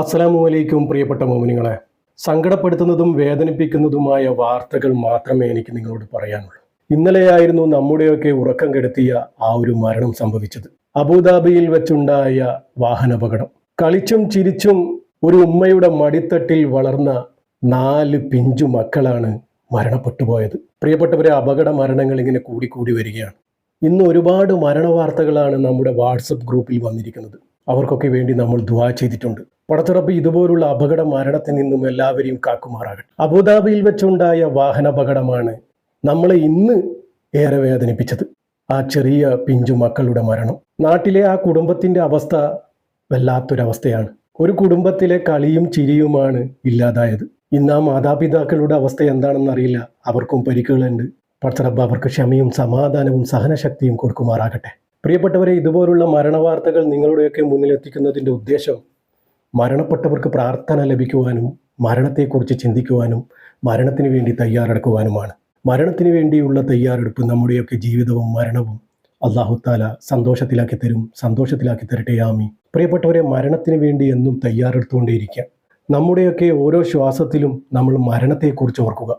അസ്സലാമു അലൈക്കും പ്രിയപ്പെട്ട മോമിനിങ്ങളെ. സങ്കടപ്പെടുത്തുന്നതും വേദനിപ്പിക്കുന്നതുമായ വാർത്തകൾ മാത്രമേ എനിക്ക് നിങ്ങളോട് പറയാനുള്ളൂ. ഇന്നലെയായിരുന്നു നമ്മുടെയൊക്കെ ഉറക്കം കെടുത്തിയ ആ ഒരു മരണം സംഭവിച്ചത്. അബുദാബിയിൽ വെച്ചുണ്ടായ വാഹനാപകടം. കളിച്ചും ചിരിച്ചും ഒരു ഉമ്മയുടെ മടിത്തട്ടിൽ വളർന്ന നാല് പിഞ്ചു മക്കളാണ് മരണപ്പെട്ടു പോയത് പ്രിയപ്പെട്ടവരെ അപകട മരണങ്ങൾ ഇങ്ങനെ കൂടിക്കൂടി വരികയാണ്. ഇന്ന് ഒരുപാട് മരണവാർത്തകളാണ് നമ്മുടെ വാട്സപ്പ് ഗ്രൂപ്പിൽ വന്നിരിക്കുന്നത്. അവർക്കൊക്കെ വേണ്ടി നമ്മൾ ദുവാ ചെയ്തിട്ടുണ്ട്. പടത്തുറപ്പ് ഇതുപോലുള്ള അപകട മരണത്തിൽ നിന്നും എല്ലാവരെയും കാക്കുമാറാകട്ടെ. അബുദാബിയിൽ വെച്ചുണ്ടായ വാഹനാപകടമാണ് നമ്മളെ ഇന്ന് ഏറെ വേദനിപ്പിച്ചത്. ആ ചെറിയ പിഞ്ചു മക്കളുടെ മരണം. നാട്ടിലെ ആ കുടുംബത്തിന്റെ അവസ്ഥ വല്ലാത്തൊരവസ്ഥയാണ്. ഒരു കുടുംബത്തിലെ കളിയും ചിരിയുമാണ് ഇല്ലാതായത്. ഇന്ന് ആ മാതാപിതാക്കളുടെ അവസ്ഥ എന്താണെന്ന് അറിയില്ല. അവർക്കും പരിക്കുകളുണ്ട്. പടത്തുറപ്പ് അവർക്ക് ക്ഷമയും സമാധാനവും സഹനശക്തിയും കൊടുക്കുമാറാകട്ടെ. പ്രിയപ്പെട്ടവരെ ഇതുപോലുള്ള മരണവാർത്തകൾ നിങ്ങളുടെയൊക്കെ മുന്നിലെത്തിക്കുന്നതിന്റെ ഉദ്ദേശം മരണപ്പെട്ടവർക്ക് പ്രാർത്ഥന ലഭിക്കുവാനും മരണത്തെക്കുറിച്ച് ചിന്തിക്കുവാനും മരണത്തിന് വേണ്ടി തയ്യാറെടുക്കുവാനുമാണ്. മരണത്തിന് വേണ്ടിയുള്ള തയ്യാറെടുപ്പ് നമ്മുടെയൊക്കെ ജീവിതവും മരണവും അള്ളാഹുത്താല സന്തോഷത്തിലാക്കി തരും സന്തോഷത്തിലാക്കി തരട്ടെ ആമി പ്രിയപ്പെട്ടവരെ മരണത്തിന് വേണ്ടി എന്നും തയ്യാറെടുത്തുകൊണ്ടേയിരിക്കുക. നമ്മുടെയൊക്കെ ഓരോ ശ്വാസത്തിലും നമ്മൾ മരണത്തെക്കുറിച്ച് ഓർക്കുക.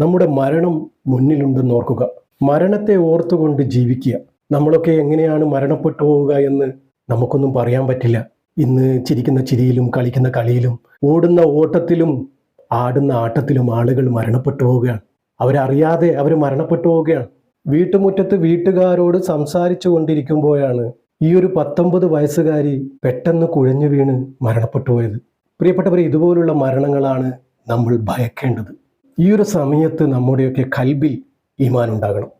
നമ്മുടെ മരണം മുന്നിലുണ്ടെന്ന് ഓർക്കുക. മരണത്തെ ഓർത്തുകൊണ്ട് ജീവിക്കുക. നമ്മളൊക്കെ എങ്ങനെയാണ് മരണപ്പെട്ടു പോവുക എന്ന് നമുക്കൊന്നും പറയാൻ പറ്റില്ല. ഇന്ന് ചിരിക്കുന്ന ചിരിയിലും കളിക്കുന്ന കളിയിലും ഓടുന്ന ഓട്ടത്തിലും ആടുന്ന ആട്ടത്തിലും ആളുകൾ മരണപ്പെട്ടു പോവുകയാണ്. അവരറിയാതെ അവർ മരണപ്പെട്ടു പോവുകയാണ്. വീട്ടുമുറ്റത്ത് വീട്ടുകാരോട് സംസാരിച്ചു കൊണ്ടിരിക്കുമ്പോഴാണ് ഈ ഒരു പത്തൊമ്പത് വയസ്സുകാരി പെട്ടെന്ന് കുഴഞ്ഞു വീണ് മരണപ്പെട്ടു പോയത്. പ്രിയപ്പെട്ടവരെ ഇതുപോലുള്ള മരണങ്ങളാണ് നമ്മൾ ഭയക്കേണ്ടത്. ഈ ഒരു സമയത്ത് നമ്മുടെയൊക്കെ കൽബിൽ ഈമാൻ ഉണ്ടാകണം.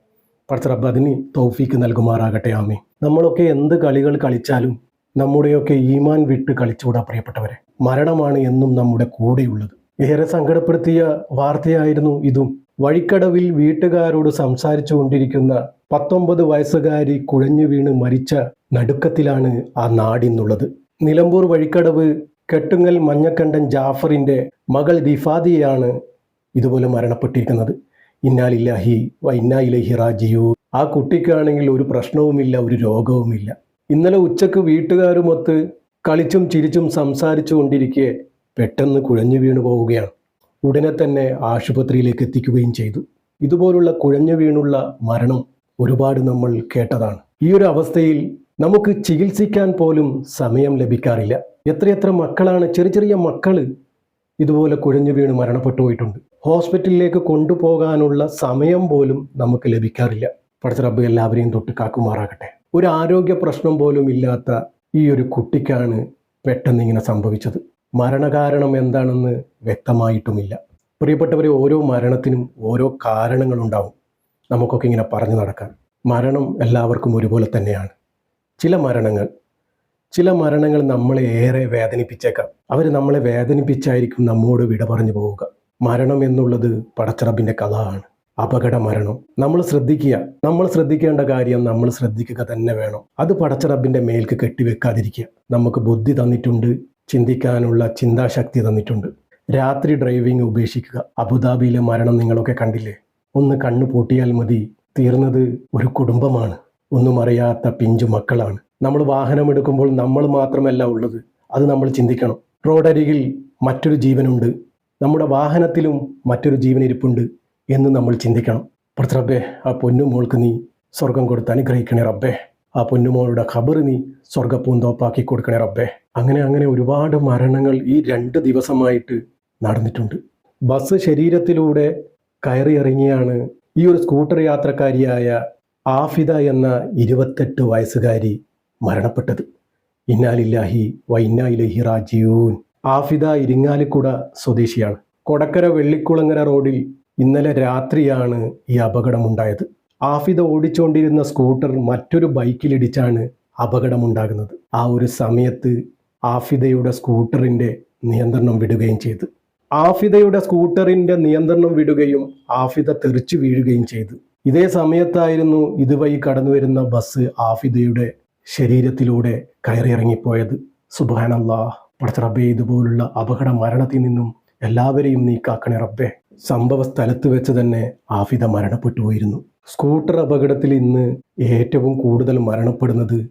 പടത്തറബ് അതിന് തൗഫീക്ക് നൽകുമാറാകട്ടെ ആമേ നമ്മളൊക്കെ എന്ത് കളികൾ കളിച്ചാലും നമ്മുടെയൊക്കെ ഈമാൻ വിട്ട് കളിച്ചുകൂടാ പ്രിയപ്പെട്ടവരെ. മരണമാണ് എന്നും നമ്മുടെ കൂടെയുള്ളത്. ഏറെ സങ്കടപ്പെടുത്തിയ വാർത്തയായിരുന്നു ഇതും. വഴിക്കടവിൽ വീട്ടുകാരോട് സംസാരിച്ചു കൊണ്ടിരിക്കുന്ന പത്തൊമ്പത് വയസ്സുകാരി കുഴഞ്ഞു വീണ് മരിച്ച നടുക്കത്തിലാണ് ആ നാടിന്നുള്ളത് നിലമ്പൂർ വഴിക്കടവ് കെട്ടുങ്ങൽ മഞ്ഞക്കണ്ടൻ ജാഫറിന്റെ മകൾ ദിഫാദിയാണ് ഇതുപോലെ മരണപ്പെട്ടിരിക്കുന്നത്. ഇന്നാലില്ലാഹി വൈന്നായിലഹി റാജിയു ആ കുട്ടിക്കാണെങ്കിൽ ഒരു പ്രശ്നവുമില്ല ഒരു രോഗവുമില്ല. ഇന്നലെ ഉച്ചയ്ക്ക് വീട്ടുകാരുമൊത്ത് കളിച്ചും ചിരിച്ചും സംസാരിച്ചു കൊണ്ടിരിക്കെ പെട്ടെന്ന് കുഴഞ്ഞു വീണു പോവുകയാണ്. ഉടനെ തന്നെ ആശുപത്രിയിലേക്ക് എത്തിക്കുകയും ചെയ്തു. ഇതുപോലുള്ള കുഴഞ്ഞു വീണുള്ള മരണം ഒരുപാട് നമ്മൾ കേട്ടതാണ്. ഈ ഒരു അവസ്ഥയിൽ നമുക്ക് ചികിത്സിക്കാൻ പോലും സമയം ലഭിക്കാറില്ല. എത്രയെത്ര മക്കളാണ് ചെറിയ ചെറിയ മക്കൾ ഇതുപോലെ കുഴഞ്ഞു വീണ് മരണപ്പെട്ടു പോയിട്ടുണ്ട്. ഹോസ്പിറ്റലിലേക്ക് കൊണ്ടുപോകാനുള്ള സമയം പോലും നമുക്ക് ലഭിക്കാറില്ല. പഠിച്ച റബ്ബ് എല്ലാവരെയും തൊട്ട് കാക്കുമാറാകട്ടെ. ഒരു ആരോഗ്യ പ്രശ്നം പോലും ഇല്ലാത്ത ഈ ഒരു കുട്ടിക്കാണ് പെട്ടെന്ന് ഇങ്ങനെ സംഭവിച്ചത്. മരണകാരണം എന്താണെന്ന് വ്യക്തമായിട്ടുമില്ല. പ്രിയപ്പെട്ടവരെ ഓരോ മരണത്തിനും ഓരോ കാരണങ്ങളുണ്ടാവും. നമുക്കൊക്കെ ഇങ്ങനെ പറഞ്ഞു നടക്കാൻ മരണം എല്ലാവർക്കും ഒരുപോലെ തന്നെയാണ്. ചില മരണങ്ങൾ ചില മരണങ്ങൾ നമ്മളെ ഏറെ വേദനിപ്പിച്ചേക്കാം. അവർ നമ്മളെ വേദനിപ്പിച്ചായിരിക്കും നമ്മോട് വിട പറഞ്ഞു പോവുക. മരണം എന്നുള്ളത് പടച്ചറബിന്റെ കഥ ആണ്. അപകട മരണം നമ്മൾ ശ്രദ്ധിക്കുക. നമ്മൾ ശ്രദ്ധിക്കേണ്ട കാര്യം നമ്മൾ ശ്രദ്ധിക്കുക തന്നെ വേണം. അത് പടച്ചറബിന്റെ മേൽക്ക് കെട്ടിവെക്കാതിരിക്കുക. നമുക്ക് ബുദ്ധി തന്നിട്ടുണ്ട് ചിന്തിക്കാനുള്ള ചിന്താശക്തി തന്നിട്ടുണ്ട്. രാത്രി ഡ്രൈവിംഗ് ഉപേക്ഷിക്കുക. അബുദാബിയിലെ മരണം നിങ്ങളൊക്കെ കണ്ടില്ലേ? ഒന്ന് കണ്ണു പൂട്ടിയാൽ മതി. തീർന്നത് ഒരു കുടുംബമാണ്. ഒന്നും അറിയാത്ത പിഞ്ചു മക്കളാണ്. നമ്മൾ വാഹനമെടുക്കുമ്പോൾ നമ്മൾ മാത്രമല്ല ഉള്ളത്. അത് നമ്മൾ ചിന്തിക്കണം. റോഡരികിൽ മറ്റൊരു ജീവനുണ്ട്. നമ്മുടെ വാഹനത്തിലും മറ്റൊരു ജീവൻ ഇരിപ്പുണ്ട് എന്ന് നമ്മൾ ചിന്തിക്കണം. പുറത്ത് റബ്ബേ ആ പൊന്നുമോൾക്ക് നീ സ്വർഗം കൊടുത്ത് അനുഗ്രഹിക്കണേ റബ്ബേ. ആ പൊന്നുമോളുടെ ഖബർ നീ സ്വർഗപ്പൂന്തോപ്പാക്കി കൊടുക്കണേ റബ്ബേ. അങ്ങനെ അങ്ങനെ ഒരുപാട് മരണങ്ങൾ ഈ രണ്ട് ദിവസമായിട്ട് നടന്നിട്ടുണ്ട്. ബസ് ശരീരത്തിലൂടെ കയറി ഇറങ്ങിയാണ് ഈ ഒരു സ്കൂട്ടർ യാത്രക്കാരിയായ ആഫിദ എന്ന ഇരുപത്തെട്ട് വയസ്സുകാരി മരണപ്പെട്ടത്. ഇന്നാലില്ലാഹി വ റാജീവൂൻ ആഫിദ ഇരിങ്ങാലിക്കുട സ്വദേശിയാണ്. കൊടക്കര വെള്ളിക്കുളങ്ങര റോഡിൽ ഇന്നലെ രാത്രിയാണ് ഈ അപകടമുണ്ടായത്. ആഫിദ ഓടിച്ചുകൊണ്ടിരുന്ന സ്കൂട്ടർ മറ്റൊരു ബൈക്കിലിടിച്ചാണ് അപകടമുണ്ടാകുന്നത്. ആ ഒരു സമയത്ത് ആഫിദയുടെ സ്കൂട്ടറിന്റെ നിയന്ത്രണം വിടുകയും ചെയ്തു. ആഫിദയുടെ സ്കൂട്ടറിന്റെ നിയന്ത്രണം വിടുകയും ആഫിദ തെറിച്ചു വീഴുകയും ചെയ്തു. ഇതേ സമയത്തായിരുന്നു ഇതുവഴി കടന്നു വരുന്ന ബസ് ആഫിദയുടെ ശരീരത്തിലൂടെ കയറിയിറങ്ങിപ്പോയത്. സുബാനല്ലാ പടച്ച റബ്ബെ ഇതുപോലുള്ള അപകട മരണത്തിൽ നിന്നും എല്ലാവരെയും നീക്കാക്കണേ കാക്കണേ റബ്ബെ. സംഭവ സ്ഥലത്ത് വെച്ച് തന്നെ ആഫിദ മരണപ്പെട്ടു പോയിരുന്നു. സ്കൂട്ടർ അപകടത്തിൽ ഇന്ന് ഏറ്റവും കൂടുതൽ മരണപ്പെടുന്നത്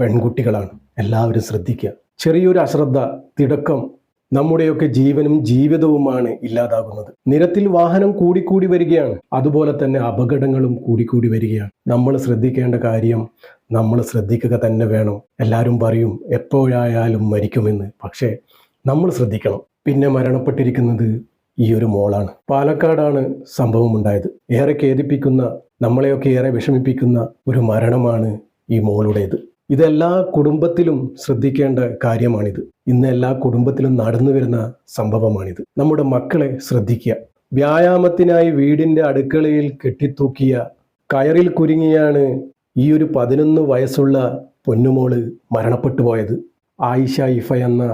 പെൺകുട്ടികളാണ്. എല്ലാവരും ശ്രദ്ധിക്കുക. ചെറിയൊരു അശ്രദ്ധ തിടക്കം നമ്മുടെയൊക്കെ ജീവനും ജീവിതവുമാണ് ഇല്ലാതാകുന്നത്. നിരത്തിൽ വാഹനം കൂടിക്കൂടി വരികയാണ്. അതുപോലെ തന്നെ അപകടങ്ങളും കൂടിക്കൂടി വരികയാണ്. നമ്മൾ ശ്രദ്ധിക്കേണ്ട കാര്യം നമ്മൾ ശ്രദ്ധിക്കുക തന്നെ വേണം. എല്ലാവരും പറയും എപ്പോഴായാലും മരിക്കുമെന്ന്. പക്ഷേ നമ്മൾ ശ്രദ്ധിക്കണം. പിന്നെ മരണപ്പെട്ടിരിക്കുന്നത് ഈ ഒരു മോളാണ്. പാലക്കാടാണ് സംഭവം ഉണ്ടായത് ഏറെ ഖേദിപ്പിക്കുന്ന നമ്മളെയൊക്കെ ഏറെ വിഷമിപ്പിക്കുന്ന ഒരു മരണമാണ് ഈ മോളുടേത്. ഇതെല്ലാ കുടുംബത്തിലും ശ്രദ്ധിക്കേണ്ട കാര്യമാണിത്. ഇന്ന് എല്ലാ കുടുംബത്തിലും നടന്നു വരുന്ന സംഭവമാണിത്. നമ്മുടെ മക്കളെ ശ്രദ്ധിക്കുക. വ്യായാമത്തിനായി വീടിന്റെ അടുക്കളയിൽ കെട്ടിത്തൂക്കിയ കയറിൽ കുരുങ്ങിയാണ് ഈ ഒരു പതിനൊന്ന് വയസ്സുള്ള പൊന്നുമോൾ മരണപ്പെട്ടു പോയത് ആയിഷ ഇഫ എന്ന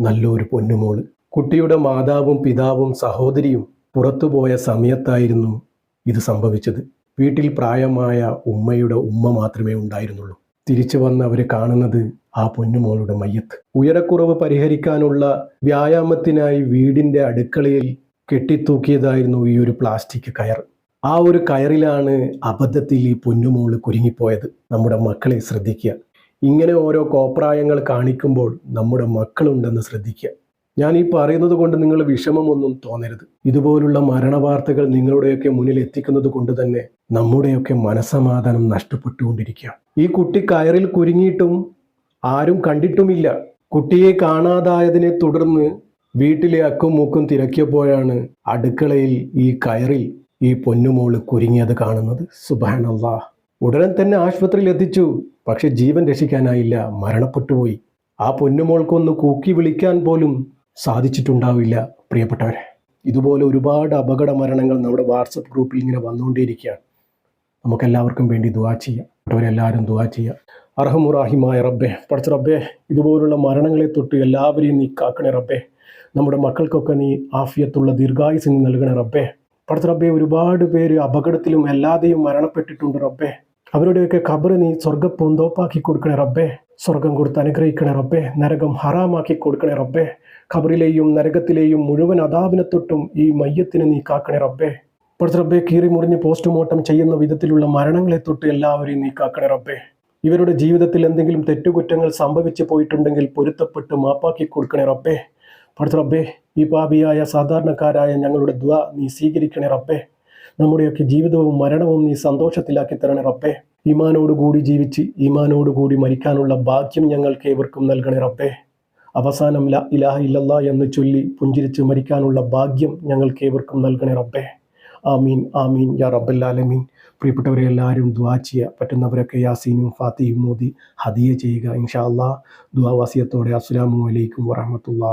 നല്ലൊരു പൊന്നുമോൾ. കുട്ടിയുടെ മാതാവും പിതാവും സഹോദരിയും പുറത്തുപോയ സമയത്തായിരുന്നു ഇത് സംഭവിച്ചത്. വീട്ടിൽ പ്രായമായ ഉമ്മയുടെ ഉമ്മ മാത്രമേ ഉണ്ടായിരുന്നുള്ളൂ. തിരിച്ചു വന്ന് അവർ കാണുന്നത് ആ പൊന്നുമോളുടെ മയ്യത്ത്. ഉയരക്കുറവ് പരിഹരിക്കാനുള്ള വ്യായാമത്തിനായി വീടിന്റെ അടുക്കളയിൽ കെട്ടിത്തൂക്കിയതായിരുന്നു ഈ ഒരു പ്ലാസ്റ്റിക് കയർ. ആ ഒരു കയറിലാണ് അബദ്ധത്തിൽ ഈ പൊന്നുമോൾ കുരുങ്ങിപ്പോയത്. നമ്മുടെ മക്കളെ ശ്രദ്ധിക്കുക. ഇങ്ങനെ ഓരോ കോപ്രായങ്ങൾ കാണിക്കുമ്പോൾ നമ്മുടെ മക്കളുണ്ടെന്ന് ശ്രദ്ധിക്കുക. ഞാൻ ഈ പറയുന്നത് കൊണ്ട് നിങ്ങൾ വിഷമമൊന്നും തോന്നരുത്. ഇതുപോലുള്ള മരണവാർത്തകൾ നിങ്ങളുടെയൊക്കെ മുന്നിൽ എത്തിക്കുന്നത് കൊണ്ട് തന്നെ നമ്മുടെയൊക്കെ മനസമാധാനം നഷ്ടപ്പെട്ടുകൊണ്ടിരിക്കുക. ഈ കുട്ടി കയറിൽ കുരുങ്ങിയിട്ടും ആരും കണ്ടിട്ടുമില്ല. കുട്ടിയെ കാണാതായതിനെ തുടർന്ന് വീട്ടിലെ അക്കും മൂക്കും തിരക്കിയപ്പോഴാണ് അടുക്കളയിൽ ഈ കയറിൽ ഈ പൊന്നുമോൾ കുരുങ്ങിയത് കാണുന്നത്. സുബാനല്ലാ ഉടനെ തന്നെ ആശുപത്രിയിൽ എത്തിച്ചു. പക്ഷെ ജീവൻ രക്ഷിക്കാനായില്ല. മരണപ്പെട്ടുപോയി. ആ പൊന്നുമോൾക്കൊന്ന് കൂക്കി വിളിക്കാൻ പോലും സാധിച്ചിട്ടുണ്ടാവില്ല പ്രിയപ്പെട്ടവരെ. ഇതുപോലെ ഒരുപാട് അപകട മരണങ്ങൾ നമ്മുടെ വാട്സപ്പ് ഗ്രൂപ്പിൽ ഇങ്ങനെ വന്നുകൊണ്ടേയിരിക്കുകയാണ്. നമുക്കെല്ലാവർക്കും വേണ്ടി ദുവാ ചെയ്യാം. അവരെല്ലാവരും ദുവാ ചെയ്യാം. അർഹമുറാഹിമായ റബ്ബെ പഠിച്ച റബ്ബെ ഇതുപോലുള്ള മരണങ്ങളെ തൊട്ട് എല്ലാവരെയും നീ കാക്കണേ റബ്ബെ. നമ്മുടെ മക്കൾക്കൊക്കെ നീ ആഫിയത്തുള്ള ദീർഘായുസ് നീ നൽകണേ റബ്ബെ. പഠിച്ച റബ്ബെ ഒരുപാട് പേര് അപകടത്തിലും അല്ലാതെയും മരണപ്പെട്ടിട്ടുണ്ട് റബ്ബെ. അവരുടെയൊക്കെ ഖബർ നീ സ്വർഗ പൊന്തോപ്പാക്കി കൊടുക്കണേ റബ്ബെ. സ്വർഗം കൊടുത്ത് അനുഗ്രഹിക്കണേ റബ്ബെ. നരകം ഹറാമാക്കി കൊടുക്കണേ റബ്ബെ. ഖബറിലെയും നരകത്തിലെയും മുഴുവൻ അതാപിനെ തൊട്ടും ഈ മയ്യത്തിനെ നീ കാക്കണേ റബ്ബേ. ഇപ്പോഴത്തെ റബ്ബെ കീറി മുറിഞ്ഞ് പോസ്റ്റ്മോർട്ടം ചെയ്യുന്ന വിധത്തിലുള്ള മരണങ്ങളെ തൊട്ട് എല്ലാവരെയും നീ കാക്കണേ റബ്ബേ. ഇവരുടെ ജീവിതത്തിൽ എന്തെങ്കിലും തെറ്റുകുറ്റങ്ങൾ സംഭവിച്ചു പോയിട്ടുണ്ടെങ്കിൽ പൊരുത്തപ്പെട്ട് മാപ്പാക്കി കൊടുക്കണേ റബ്ബേ. പഠിച്ച റബ്ബേ ഈ പാപിയായ സാധാരണക്കാരായ ഞങ്ങളുടെ ദ്വ നീ സ്വീകരിക്കണേ റബ്ബേ. നമ്മുടെയൊക്കെ ജീവിതവും മരണവും നീ സന്തോഷത്തിലാക്കി തരണേ റബ്ബേ. ഈമാനോടുകൂടി ജീവിച്ച് ഈമാനോടുകൂടി മരിക്കാനുള്ള ഭാഗ്യം ഞങ്ങൾക്ക് ഏവർക്കും നൽകണേ റബ്ബേ. അവസാനം ല ഇലാഹ ഇല്ലല്ല എന്ന് ചൊല്ലി പുഞ്ചിരിച്ച് മരിക്കാനുള്ള ഭാഗ്യം ഞങ്ങൾക്ക് ഏവർക്കും നൽകണേ റബ്ബേ. ആമീൻ ആമീൻ യാ റബ്ബല്ലാലമീൻ പ്രിയപ്പെട്ടവരെ എല്ലാവരും ദുവാ ചെയ്യുക പറ്റുന്നവരൊക്കെ യാസീനും ഫാത്തിയും മോദി ഹദിയ ചെയ്യുക ഇൻഷാ അള്ളാഹ് ദ്വാവാസിയത്തോടെ അസ്സലാമു അലൈക്കും വറഹമത്തുള്ള